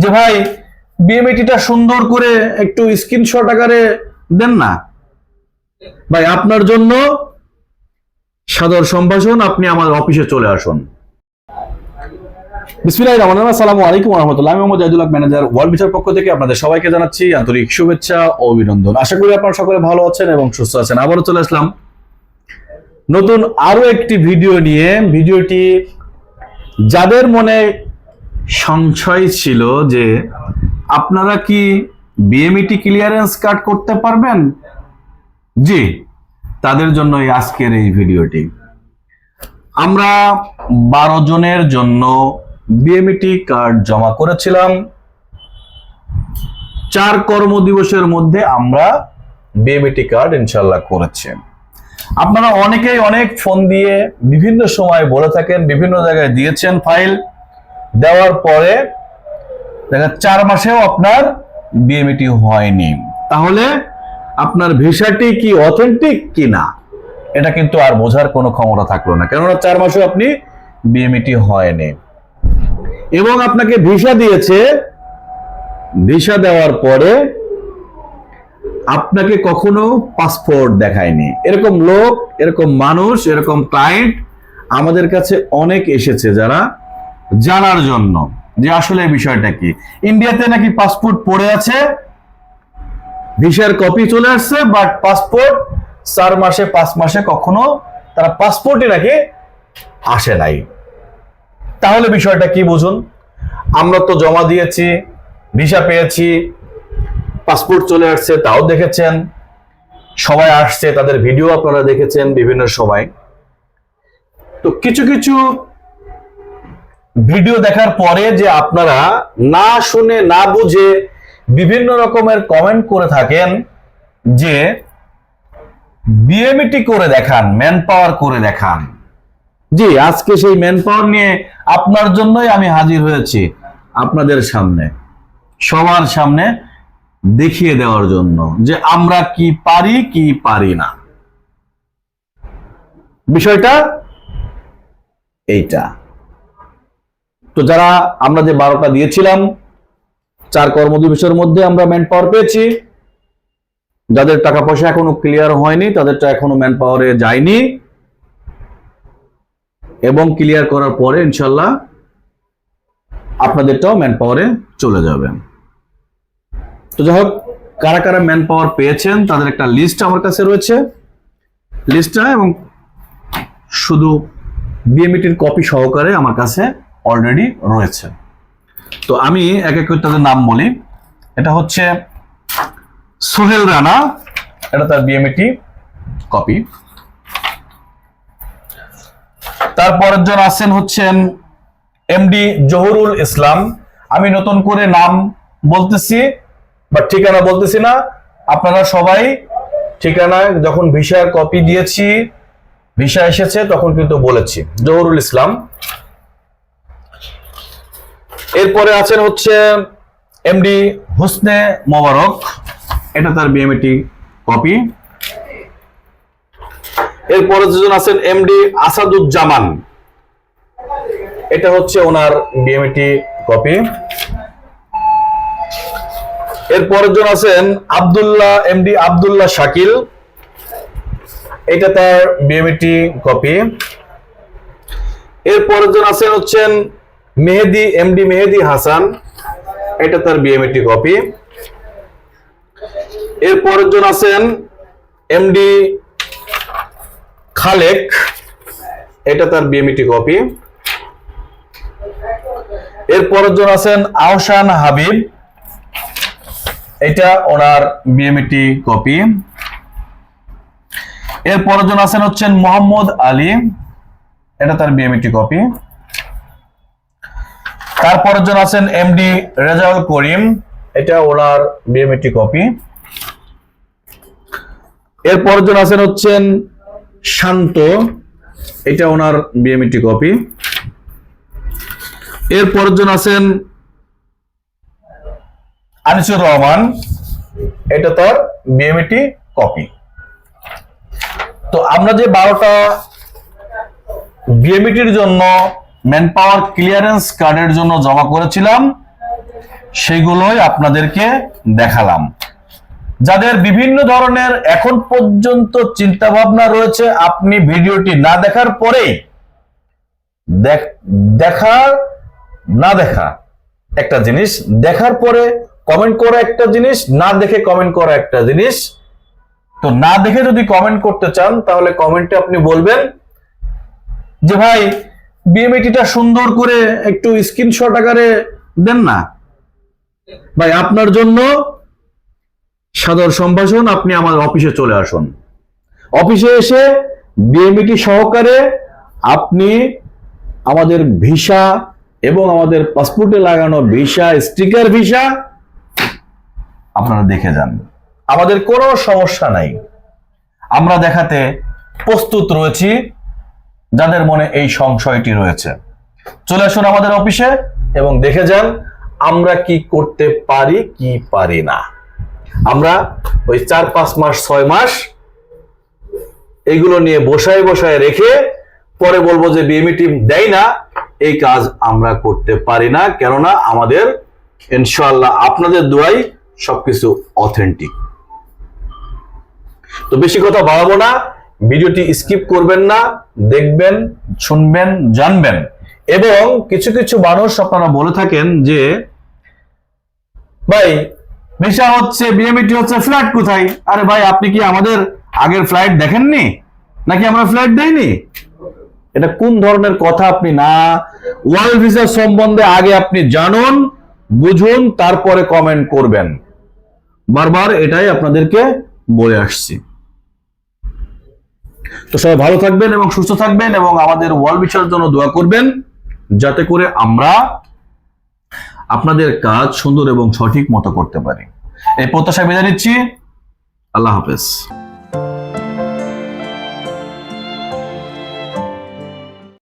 যে ভাই বিএমএটিটা সুন্দর করে একটু স্ক্রিনশট আকারে দেন না? ভাই, আপনার জন্য সাদর সম্ভাষণ, আপনি আমার অফিসে চলে আসুন। আলাইকুম ম্যানেজার ওয়ার্ল্ড পক্ষ থেকে আপনাদের সবাইকে জানাচ্ছি আন্তরিক শুভেচ্ছা ও অভিনন্দন। আশা করি আপনারা সকলে ভালো আছেন এবং সুস্থ আছেন। আবারও চলে আসলাম নতুন আরও একটি ভিডিও নিয়ে। ভিডিওটি যাদের মনে সংশয় ছিল যে আপনারা কি বিএমইটি ক্লিয়ারেন্স কার্ড করতে পারবেন? জি, তাদের জন্যই আজকের এই ভিডিওটি। আমরা বারো জনের জন্য বিএমইটি কার্ড জমা করেছিলাম। চার কর্মদিবসের মধ্যে আমরা বিএমইটি কার্ড ইনশাল্লাহ করেছি। আপনারা অনেকেই অনেক ফোন দিয়ে বিভিন্ন সময় বলে থাকেন, বিভিন্ন জায়গায় দিয়েছেন ফাইল দেওয়ার পরে দেখা চার মাসেও আপনার বিএমইটি হয়নি। তাহলে আপনার ভিসাটি কি অথেন্টিক কি না এটা কিন্তু আর বোঝার কোনো ক্ষমতা থাকল না। কেননা চার মাসেও আপনি বিএমইটি হয়নি। এবং আপনাকে ভিসা দিয়েছে। ভিসা দেওয়ার পরে আপনাকে কখনো পাসপোর্ট দেখায়নি। এরকম লোক, এরকম মানুষ, এরকম ক্লায়েন্ট আমাদের কাছে অনেক এসেছে যারা জানার জন্য যে আসলে বিষয়টা কি? ইন্ডিয়াতে নাকি পাসপোর্ট পড়ে আছে? ভিসার কপি চলে আসছে বাট পাসপোর্ট চার মাসে, পাঁচ মাসে কখনো তারা পাসপোর্টে নাকি আসে নাই। তাহলে বিষয়টা কি বুঝুন? আমরা তো জমা দিয়েছি ভিসা পেয়েছি পাসপোর্ট চলে আসছে, তাও দেখেছেন। সবাই আসছে, তাদের ভিডিও আপনারা দেখেছেন বিভিন্ন সময়। তো কিছু কিছু ভিডিও দেখার পরে যে আপনারা না শুনে, না বুঝে বিভিন্ন রকমের কমেন্ট করে থাকেন যে বিএমইটি করে দেখান ম্যান পাওয়ার করে দেখান। জি, আজকে সেই ম্যান পাওয়ার নিয়ে আপনার জন্যই আমি হাজির হয়েছি আপনাদের সামনে। সবার সামনে দেখিয়ে দেওয়ার জন্য যে আমরা কি পারি কি পারি না। বিষয়টা এইটা। তো যারা আমরা যে বারোটা দিয়েছিলাম, চার কর্মদিবসের মধ্যে আমরা ম্যান পাওয়ার পেয়েছি। যাদের টাকা পয়সা এখনও ক্লিয়ার হয়নি, তাদেরটা এখনও ম্যান পাওয়ারে যায়নি। এবং ক্লিয়ার করার পরে ইনশাল্লাহ আপনাদেরটাও ম্যান পাওয়ারে চলে যাবে। তো যাই হোক, কারা কারা ম্যান পাওয়ার পেয়েছেন তাদের একটা লিস্ট আমার কাছে রয়েছে। লিস্টটা এবং শুধু বিএমইটির কপি সহকারে আমার কাছে অলরেডি রয়েছে। তো আমি এক এক তাদের নাম বলি। এটা হচ্ছে সোহেল রানা, এটা তার বিএমইটি কপি তারপরের জন আছেন হচ্ছেন এমডি জহুরুল ইসলাম। আমি নতুন করে নাম বলতেছি বা ঠিকানা বলতেছি না। আপনারা সবাই ঠিকানায় যখন ভিসার কপি দিয়েছি, ভিসা এসেছে, তখন কিন্তু বলেছি। জহুরুল ইসলাম। এরপরে আছেন হচ্ছে এমডি হোসনে মোবারক। এটা তার বিএমইটি কপি এরপরে যেজন আছেন এমডি আসাদুজ্জামান। এটা হচ্ছে ওনার বিএমইটি কপি এরপরের জন আছেন আব্দুল্লাহ এমডি আব্দুল্লাহ শাকিল। এটা তার বিএমইটি কপি এরপরের জন আছেন হচ্ছেন মেহেদি এমডি মেহেদি হাসান, এটা তার বিএমইটি কপি এরপরের জন আছেন এমডি খালেক, এটা তার বিএমইটি কপি এরপরের জন আছেন আহসান হাবিব, এটা ওনার বিএমইটি কপি এর পরের জন আছেন হচ্ছেন মোহাম্মদ আলী, এটা তার বিএমইটি কপি তারপরের জন আছেন এমডি রেজাউল করিম। এটা ওনার বিএমইটি কপি এর পরের জন আছেন হচ্ছেন শান্ত। এটা ওনার বিএমইটি কপি এর পরের জন আছেন আনিসুর রহমান। এটা তার বিএমইটি কপি তো আমরা যে বারোটা বিএমইটির জন্য ম্যান পাওয়ার ক্লিয়ারেন্স কার্ডের জন্য জমা করেছিলাম। সেগুলোই আপনাদেরকে দেখালাম। যাদের বিভিন্ন ধরনের এখন পর্যন্ত চিন্তা ভাবনা রয়েছে, আপনি ভিডিওটি না দেখার পরেই দেখ- না দেখা একটা জিনিস, দেখার পরে কমেন্ট করা একটা জিনিস, না দেখে কমেন্ট করা একটা জিনিস। তো না দেখে যদি কমেন্ট করতে চান, তাহলে কমেন্টে আপনি বলবেন যে, ভাই বিএমএটিটা সুন্দর করে একটু স্ক্রিনশট আকারে দেন না। ভাই, আপনার জন্য সাদর সম্ভাষণ, আপনি আমাদের অফিসে চলে আসুন। অফিসে এসে বিএমইটি সহকারে আপনি আমাদের ভিসা এবং আমাদের পাসপোর্টে লাগানো ভিসা, স্টিকার ভিসা আপনারা দেখে যান। আমাদের কোনো সমস্যা নাই। আমরা দেখাতে প্রস্তুত রয়েছি। যাদের মনে এই সংশয়টি রয়েছে। চলে আসুন আমাদের অফিসে এবং দেখে যান আমরা কি করতে পারি, কি পারি না। আমরা ওই চার, পাঁচ মাস, ছয় মাস এইগুলো নিয়ে বসায় বসায় রেখে পরে বলব যে বিএমই টিম দেয় না, এই কাজ আমরা করতে পারি না, কেননা আমাদের ইনশাআল্লাহ আপনাদের দোয়াই সবকিছু অথেন্টিক তো বেশি কথা বাড়াবো না ভিডিওটি স্কিপ করবেন না, দেখবেন, শুনবেন, জানবেন। এবং কিছু কিছু মানুষ আপনারা বলে থাকেন যে, ভাই ভিসা হচ্ছে, বিএমইটি হচ্ছে ফ্ল্যাট কোথায়? আরে ভাই, আপনি কি আমাদের আগের ফ্লাইট দেখেননি? নাকি আমরা ফ্লাইট দেইনি? এটা কোন ধরনের কথা আপনি না, ওয়ার্ল্ড ভিসা সম্বন্ধে আগে আপনি জানুন, বুঝুন, তারপরে কমেন্ট করবেন। বারবার এটাই আপনাদেরকে বলে আসছি। তো সবাই ভালো থাকবেন এবং সুস্থ থাকবেন এবং আমাদের ওয়ার্ল্ড বিচার জন্য দোয়া করবেন, যাতে করে আমরা আপনাদের কাজ সুন্দর এবং সঠিক মতো করতে পারি। এই প্রত্যাশা বিদায় নিচ্ছি। আল্লাহ হাফেজ।